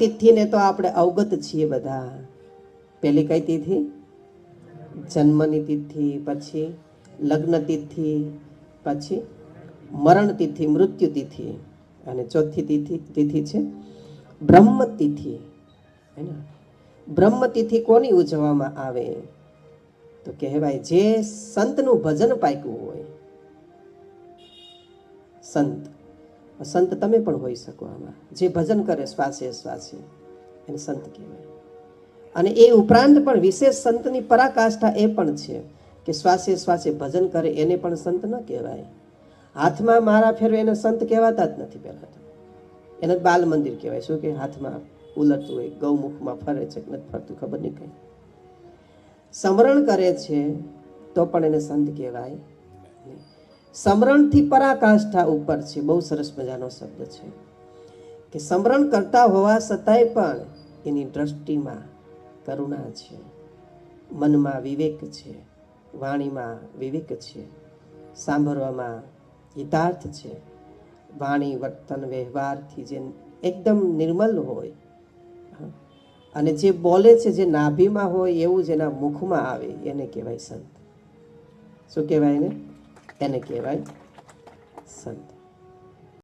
તિથિને તો આપણે અવગત છીએ બધા. પેલી કઈ તિથિ? જન્મની તિથિ, પછી લગ્ન તિથિ, પછી મરણ તિથિ, મૃત્યુ તિથિ. અને ચોથી તિથિ તિથિ છે બ્રહ્મ તિથિ. હે ને? બ્રહ્મ તિથિ કોની ઉજવવામાં આવે? તો કહેવાય જે સંતનું ભજન પાક્યું હોય. સંત. સંત તમે પણ હોઈ શકો આમાં. જે ભજન કરે શ્વાસે શ્વાસે એને સંત કહેવાય. અને એ ઉપરાંત પણ વિશેષ સંતની પરાકાષ્ઠા એ પણ છે કે શ્વાસે શ્વાસે ભજન કરે એને પણ સંત ન કહેવાય. હાથમાં મારા ફેરવે એને સંત કહેવાતા જ નથી પહેલાં તો. એને બાલ મંદિર કહેવાય. શું કે હાથમાં ઉલટતું હોય, ગૌમુખમાં ફરે છે કે નથી ફરતું ખબર નહીં કંઈ. સમરણ કરે છે તો પણ એને સંત કહેવાય નહીં. સમરણથી પરાકાષ્ઠા ઉપર છે. બહુ સરસ મજાનો શબ્દ છે કે સમરણ કરતા હોવા છતાંય પણ એની દ્રષ્ટિમાં કરુણા છે. મનમાં વિવેક છે. વાણીમાં વિવેક છે. સાંભળવામાં હિતાર્થ છે. વાણી, વર્તન, વ્યવહારથી જે એકદમ નિર્મલ હોય. અને જે બોલે છે, જે નાભીમાં હોય એવું જેના મુખમાં આવે, એને કહેવાય સંત. શું કહેવાય એને? એને કહેવાય સંત.